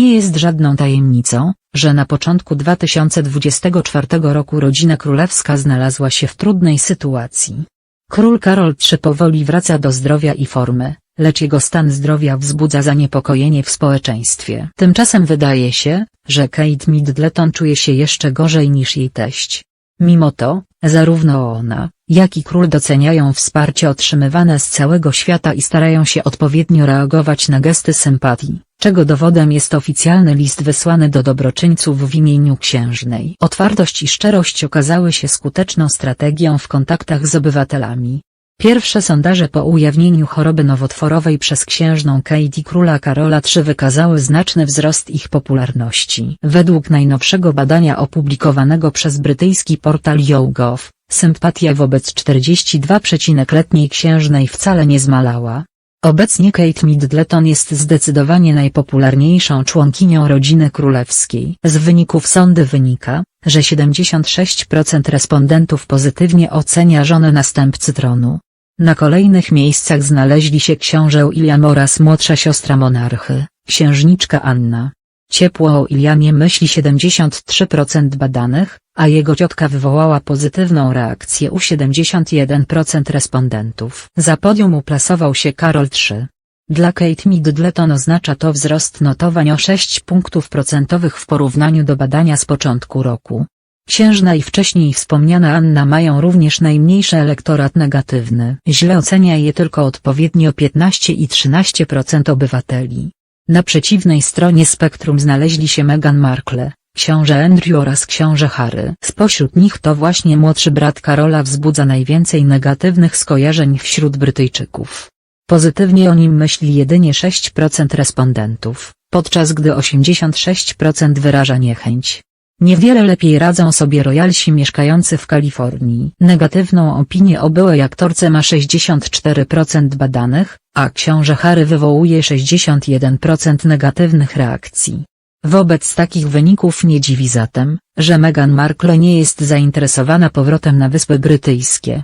jest żadną tajemnicą, że na początku 2024 roku rodzina królewska znalazła się w trudnej sytuacji. Król Karol III powoli wraca do zdrowia i formy, lecz jego stan zdrowia wzbudza zaniepokojenie w społeczeństwie. Tymczasem wydaje się, że Kate Middleton czuje się jeszcze gorzej niż jej teść. Mimo to, zarówno ona, jak i król doceniają wsparcie otrzymywane z całego świata i starają się odpowiednio reagować na gesty sympatii, czego dowodem jest oficjalny list wysłany do dobroczyńców w imieniu księżnej. Otwartość i szczerość okazały się skuteczną strategią w kontaktach z obywatelami. Pierwsze sondaże po ujawnieniu choroby nowotworowej przez księżną Kate i króla Karola III wykazały znaczny wzrost ich popularności. Według najnowszego badania opublikowanego przez brytyjski portal YouGov, sympatia wobec 42-letniej księżnej wcale nie zmalała. Obecnie Kate Middleton jest zdecydowanie najpopularniejszą członkinią rodziny królewskiej. Z wyników sądy wynika, że 76% respondentów pozytywnie ocenia żonę następcy tronu. Na kolejnych miejscach znaleźli się książę Iliam oraz młodsza siostra monarchy, księżniczka Anna. Ciepło o Iliamie myśli 73% badanych, a jego ciotka wywołała pozytywną reakcję u 71% respondentów. Za podium uplasował się Karol III. Dla Kate Middleton oznacza to wzrost notowań o 6 punktów procentowych w porównaniu do badania z początku roku. Księżna i wcześniej wspomniana Anna mają również najmniejszy elektorat negatywny. Źle ocenia je tylko odpowiednio 15 i 13% obywateli. Na przeciwnej stronie spektrum znaleźli się Meghan Markle, książę Andrew oraz książę Harry. Spośród nich to właśnie młodszy brat Karola wzbudza najwięcej negatywnych skojarzeń wśród Brytyjczyków. Pozytywnie o nim myśli jedynie 6% respondentów, podczas gdy 86% wyraża niechęć. Niewiele lepiej radzą sobie royalsi mieszkający w Kalifornii. Negatywną opinię o byłej aktorce ma 64% badanych, a książę Harry wywołuje 61% negatywnych reakcji. Wobec takich wyników nie dziwi zatem, że Meghan Markle nie jest zainteresowana powrotem na Wyspy Brytyjskie.